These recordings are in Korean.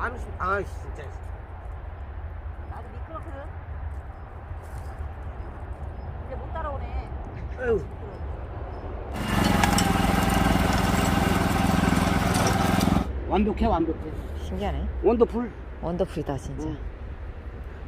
마늘 심, 아 진짜. 나도 미끄럽거든. 근데 못 따라오네. 아유. 완벽해 완벽해. 신기하네. 원더풀. 원더풀이다 진짜. 응.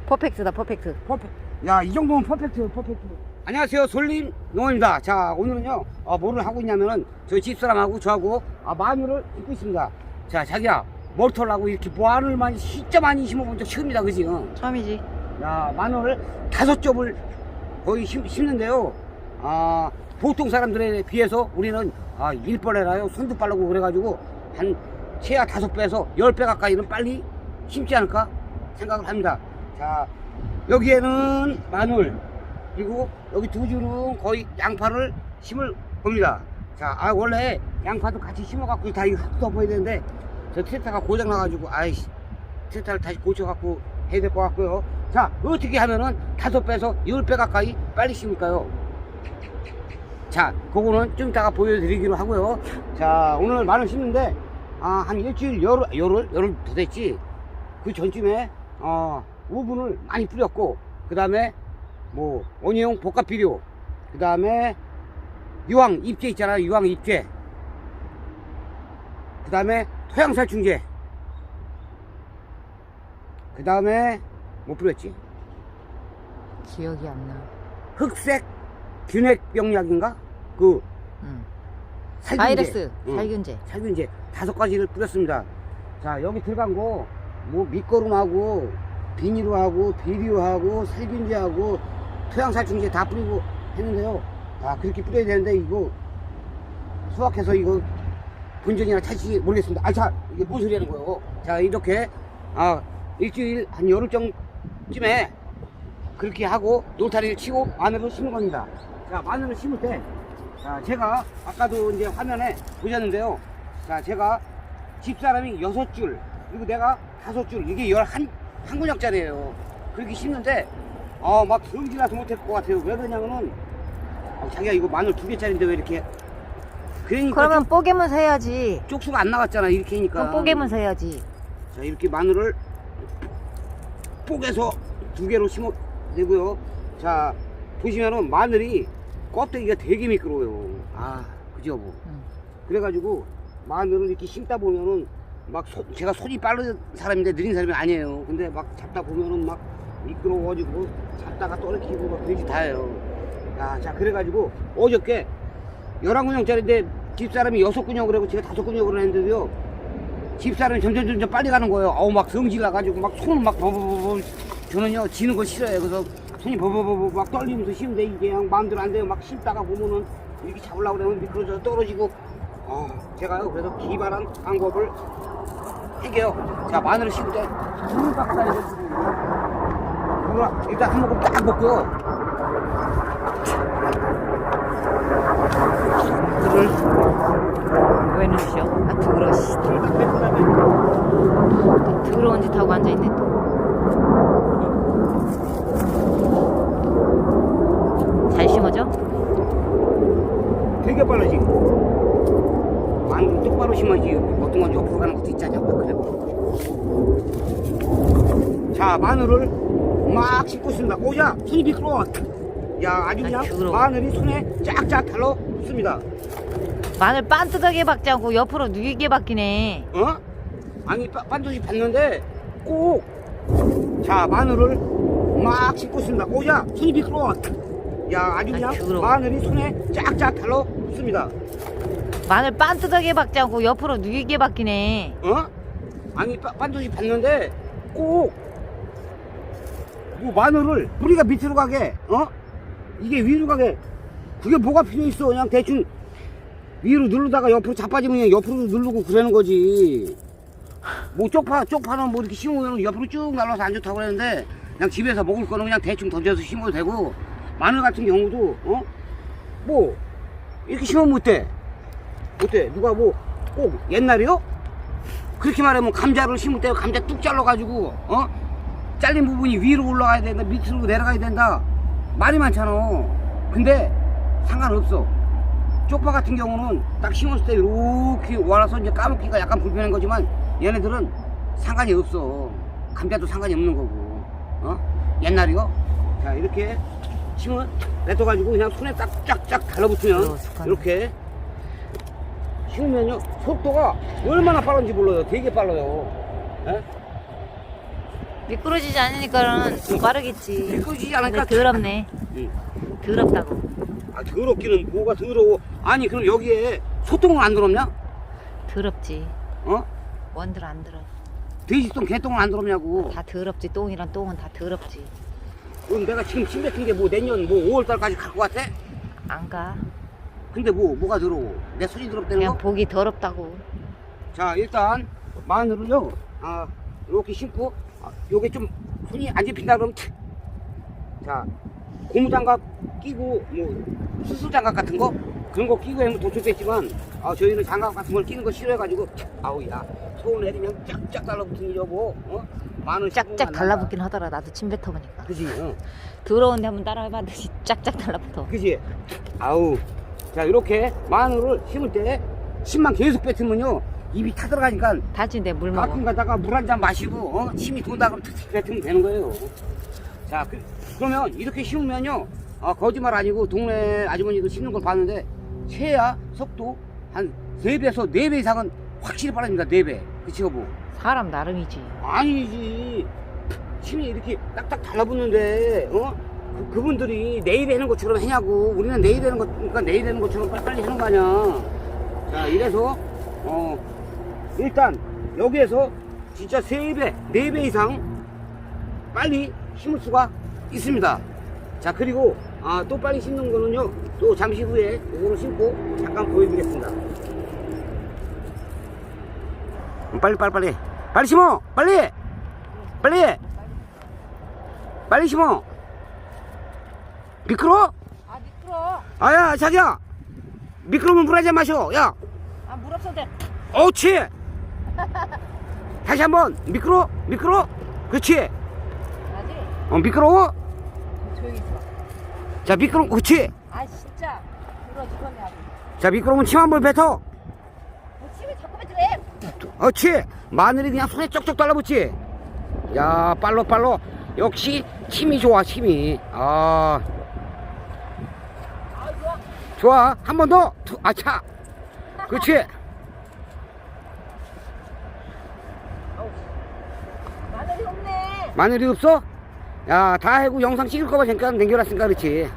퍼펙트다 퍼펙트. 퍼펙트. 야, 이 정도면 퍼펙트, 퍼펙트. 안녕하세요, 솔림 농원입니다. 자, 오늘은요, 어, 뭐를 하고 있냐면은, 저 집사람하고 저하고, 아, 마늘을 심고 있습니다. 자, 자기야, 하고 이렇게 마늘을 많이, 진짜 많이 심어본 적 처음이다, 그지? 응? 처음이지. 야, 마늘을 다섯 접을 거의 심, 심는데요. 아, 보통 사람들에 비해서 우리는, 아, 일벌레라요. 손도 빠르고 그래가지고, 한, 최하 다섯 배에서 열 배 가까이는 빨리 심지 않을까 생각을 합니다. 자, 여기에는 마늘, 그리고 여기 두 줄은 거의 양파를 심을 겁니다. 자, 아, 원래 양파도 같이 심어갖고 다 이거 흙 덮어야 되는데, 저 트랙터가 고장나가지고, 아이씨, 트랙터를 다시 고쳐갖고 해야 될 것 같고요. 자, 어떻게 하면은 다섯 배에서 열 배 가까이 빨리 심을까요? 자, 그거는 좀 이따가 보여드리기로 하고요. 자, 오늘 마늘 심는데, 아, 한 일주일, 열흘, 열흘, 열흘 더 됐지. 그 전쯤에, 어, 우분을 많이 뿌렸고, 그 다음에, 뭐, 원형 복합 비료, 그 다음에, 유황 입제 있잖아요. 유황 입제. 그 다음에, 토양살충제. 그 다음에, 뭐 뿌렸지? 기억이 안 나. 흑색 균핵병약인가? 그, 응. 살균제. 바이러스 응. 살균제. 살균제 다섯 가지를 뿌렸습니다. 자, 여기 들어간 거, 뭐, 밑거름하고, 비닐하고, 비료하고, 살균제하고, 토양살충제 다 뿌리고 했는데요. 아, 그렇게 뿌려야 되는데, 이거, 수확해서 이거, 본전이나 찾지 모르겠습니다. 아, 자, 이게 뭔 소리 하는 거예요? 자, 이렇게, 아, 일주일, 한 열흘 정쯤에, 그렇게 하고, 놀타리를 치고, 마늘을 심는 겁니다. 자, 마늘을 심을 때, 자, 제가 아까도 이제 화면에 보셨는데요. 자, 제가 집사람이 여섯 줄, 그리고 내가 다섯 줄, 이게 열한, 한 군역짜리예요. 그렇게 심는데, 어, 막 성질나서 못할 것 같아요. 왜 그러냐면은, 어, 자기가 이거 마늘 두 개짜리인데 왜 이렇게. 그러니까 그러면 뽀개면서 해야지. 쪽, 쪽수가 안 나갔잖아, 이렇게 하니까. 그럼 뽀개면서 해야지. 자, 이렇게 마늘을 뽀개서 두 개로 심어 내고요. 자, 보시면은 마늘이 껍데기가 되게 미끄러워요. 아, 그죠, 뭐. 응. 그래가지고 마늘을 이렇게 심다 보면은 막 손- 제가 손이 빠른 사람인데 느린 사람이 아니에요. 근데 막 잡다 보면은 막 미끄러워가지고 잡다가 떨어지고 막 그러지 다해요. 야, 자, 그래가지고 어저께 11근형짜리인데 집사람이 6근형을 하고 제가 5근형을 했는데도요. 집사람이 점점 점점 빨리 가는 거예요. 아우 막 성질 나가지고 막 손을 막 버버버버 저는요 지는 거 싫어요. 그래서 손이 버버버버 막 떨리면서 쉬는데 이게 그냥 마음대로 안 돼요. 막 씹다가 보면은 이렇게 잡으려고 그러면 미끄러져 떨어지고 어 제가요 그래서 기발한 방법을 해게요. 자 마늘을 심을 때 물을 되거든요. 물을 일단 한 모금 딱 먹고요. 물을 왜 누우셔? 아 다음에 더러운 짓 하고 앉아있네 또. 잘 심어져? 되게 빨라지. 마늘 똑바로 심어야지. 어떤 건 옆으로 가는 것도 있잖아. 그래. 자, 마늘을 막 씹고 있습니다. 오, 야, 손이 미끄러워. 야, 아주 그냥 아이, 더러워. 마늘이 손에 쫙쫙 달라붙습니다. 마늘 반듯하게 박자고 옆으로 누이게 박기네. 어? 아니, 빠- 반드시 봤는데 꼭. 자, 마늘을 막 씹고 있습니다. 오, 야, 손이 미끄러워. 야, 아주 그냥 더러워. 마늘이 손에 쫙쫙 달라붙습니다. 마늘 반듯하게 박자고 옆으로 누이게 박기네. 어? 아니 빠- 반드시 봤는데 꼭뭐 마늘을 뿌리가 밑으로 가게 어? 이게 위로 가게 그게 뭐가 필요 있어 그냥 대충 위로 누르다가 옆으로 자빠지면 그냥 옆으로 누르고 그러는 거지 뭐 쪽파 쪽파는 뭐 이렇게 심으면 옆으로 쭉 날라서 안 좋다고 그랬는데 그냥 집에서 먹을 거는 그냥 대충 던져서 심어도 되고 마늘 같은 경우도 어? 뭐 이렇게 심으면 어때? 어때? 누가 뭐 꼭 옛날이요? 그렇게 말하면 감자를 심을 때 감자 뚝 잘라가지고 어 잘린 부분이 위로 올라가야 된다 밑으로 내려가야 된다 말이 많잖아 근데 상관없어 쪽파 같은 경우는 딱 심었을 때 이렇게 와서 이제 까먹기가 약간 불편한 거지만 얘네들은 상관이 없어. 감자도 상관이 없는 거고. 어? 옛날이요? 자, 이렇게 힘을 내둬가지고 그냥 손에 딱 쫙쫙 달라붙으면 어. 이렇게 심으면요 속도가 얼마나 빠른지 몰라요. 되게 빨라요. 예? 미끄러지지 않으니까는 좀 빠르겠지. 미끄러지지 않으니까 더럽네. 응. 더럽다고. 아 더럽기는 뭐가 더러워. 아니 그럼 여기에 소똥은 안 더럽냐? 더럽지. 어? 원들 안 들어. 돼지똥 개똥은 안 더럽냐고. 다 더럽지. 똥이랑 똥은 다 더럽지. 그럼 내가 지금 침 뱉은 게뭐 내년 뭐 5월달까지 갈것 같아? 안 가. 근데 뭐 뭐가 더러워? 내 손이 더럽다는 그냥 거? 보기 더럽다고. 자 일단 마늘을요 아 이렇게 심고 아, 요게 좀 손이 안 잡힌다 그러면 탁. 자 고무장갑 끼고 뭐 수술장갑 같은 거 그런 거 끼고 하면 더 좋겠지만 아 저희는 장갑 같은 걸 끼는 거 싫어해가지고 탁, 아우야 손 내리면 쫙쫙 달라붙는 여보 어? 마늘 짝짝 달라붙긴 하더라. 나도 침 뱉어보니까. 그지 어. 더러운데 한번 따라해봤더니 짝짝 달라붙어. 그지 아우 자 이렇게 마늘을 심을 때 침만 계속 뱉으면요 입이 타들어가니까 다친데 물 먹어. 가끔 가다가 물 한 잔 마시고 어? 침이 돈다 그러면 탁탁 뱉으면 되는 거예요. 자 그, 러면 이렇게 심으면요. 아, 거짓말 아니고 동네 아주머니도 심는 걸 봤는데 최야 속도 한 3배에서 4배 이상은 확실히 빠릅니다 4배. 그치 여보 사람 나름이지. 아니지. 침이 이렇게 딱딱 달라붙는데 어? 그, 그분들이 내일 하는 것처럼 하냐고. 우리는 내일 하는 것 그러니까 내일 하는 것처럼 빨리빨리 하는 거 아니야. 자 이래서 어 일단 여기에서 진짜 3배 4배 이상 빨리 심을 수가 있습니다. 자 그리고 아, 또 빨리 심는 거는요 또 잠시 후에 이거를 심고 잠깐 보여드리겠습니다. 음, 빨리 빨리 빨리. 빨리 심어! 빨리! 빨리! 빨리 심어! 미끄러? 아 미끄러. 아야 자기야! 미끄러우면 물 한 잔 마셔 야! 아물 없어도 돼. 옳지! 다시 한번 미끄러? 미끄러? 그렇지? 어 미끄러워 조용히 있어. 자 미끄러 그렇지 아 진짜 물어 죽었네 아주. 자 미끄러우면 침한번 뱉어 뭐 침이 자꾸 뱉으래. 그렇지 마늘이 그냥 손에 쩍쩍 달라붙지 야 빨로 빨로 역시 침이 좋아 침이 아 아 좋아. 좋아 한 번 더 아차 그렇지 마늘이 없네. 마늘이 없어? 야, 다 해고 영상 찍을 거봐 잠깐 남겨놨으니까 그렇지.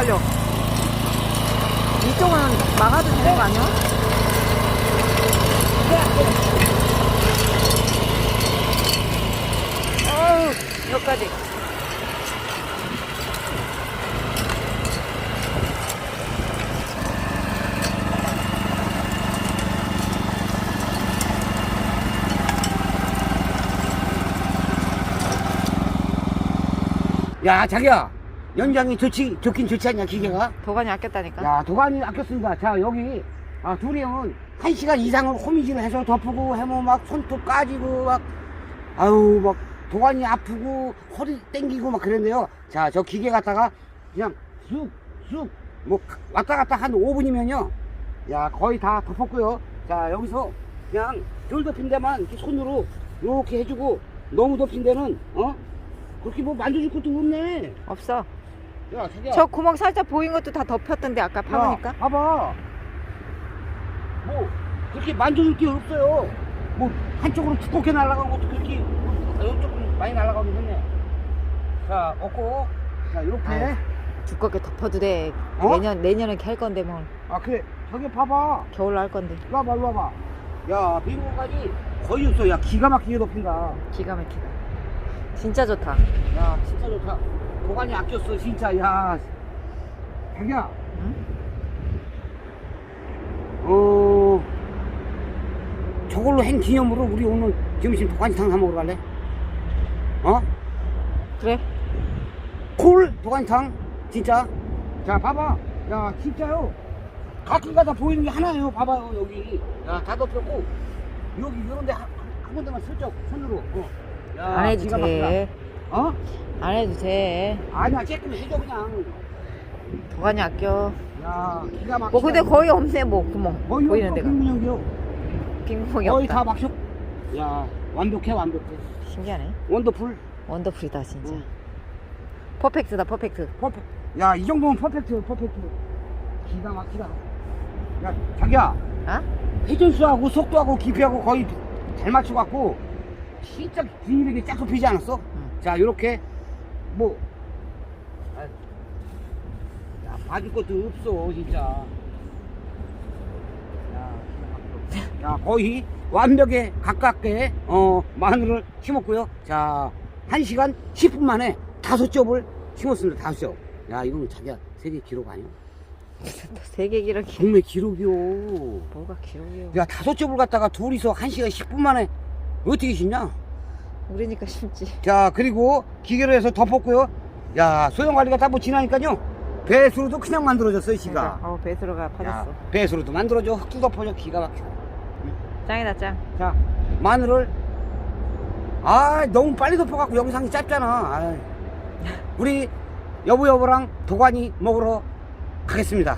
달려? 이쪽은 막아도 되는 거 아니야? 어우, 여기까지. 야, 자기야. 연장이 좋지, 좋긴 좋지 않냐, 기계가? 도관이 아꼈다니까. 야, 도관이 아꼈습니다. 자, 여기, 아, 둘이 형은 한 시간 이상을 호미질을 해서 덮고, 해면 막 손톱 까지고, 막, 아유, 막, 도관이 아프고, 허리 땡기고 막 그랬는데요. 자, 저 기계 갖다가 그냥 쑥, 쑥, 뭐, 왔다 갔다 한 5분이면요. 야, 거의 다 덮었고요. 자, 여기서 그냥 덜 덮인 데만 이렇게 손으로 이렇게 해주고, 너무 덮인 데는, 어? 그렇게 뭐 만져줄 것도 없네. 없어. 야, 자기야. 저 구멍 살짝 보인 것도 다 덮였던데 아까 파보니까. 야, 봐봐. 뭐 그렇게 만져줄 게 없어요. 뭐 한쪽으로 두껍게 날아간 것도 그렇게 이쪽으로 많이 날아가긴 했네. 자, 없고 자 이렇게 아유. 두껍게 덮어도 돼. 어? 내년 내년에 캘 건데 뭘아 그래 저기 봐봐. 겨울로 할 건데 이리 와봐, 이리 와봐. 야 비공간이 거의 없어. 야 기가 막히게 덮인다. 기가 막히다. 진짜 좋다. 야 진짜 좋다. 도관이 아꼈어 진짜. 야 자기야. 응? 어 저걸로 행 기념으로 우리 오늘 점심 도가니탕 사 먹으러 갈래? 어? 그래? 콜 도가니탕 진짜 자 봐봐 야 진짜요 가끔 가다 보이는 게 하나예요. 봐봐요 여기. 야다 덮였고 여기 이런데 한, 한 군데만 슬쩍 손으로. 어. 야, 안 해도 기가 돼. 막히다. 어? 안 해도 돼. 아니야 쬐끔 해줘 그냥. 도가니 아껴. 야 기가 막히다. 뭐 근데 거의 없네 뭐 구멍 거의 보이는 없어, 데가. 국민형이요. 빈구멍이 거의 없다. 다 막혀. 야 완벽해 완벽해. 신기하네. 원더풀. 원더풀이다 진짜. 응. 퍼펙트다 퍼펙트. 퍼펙트. 야이 정도면 퍼펙트 퍼펙트. 기가 막히다. 야 자기야. 어? 회전수하고 속도하고 깊이하고 거의 잘 맞춰갖고 진짜 균일하게 쫙 좁히지 않았어? 응. 자 이렇게 뭐 아, 야, 봐줄 것도 없어 진짜 야, 막혀. 야 거의 완벽에 가깝게 어 마늘을 심었고요 자 1시간 10분 만에 다섯 접을 심었습니다 다섯 접 야 이건 자기야 세계 기록 아니야? 또 세계 기록이 정말 기록이요 뭐가 기록이요? 야 다섯 접을 갖다가 둘이서 한 시간 10분 만에 어떻게 심냐? 우리니까 쉽지. 자 그리고 기계로 해서 덮었고요. 야 소형 관리가 다 뭐 지나니까요. 배수로도 그냥 만들어졌어요 시가. 어 베스로가 야, 파졌어. 배수로도 만들어져 흙도 덮어져 기가 막혀. 짱이다 짱. 자 마늘을 아 너무 빨리 덮어갖고 영상이 짧잖아. 아이. 우리 여보 여보랑 도가니 먹으러 가겠습니다.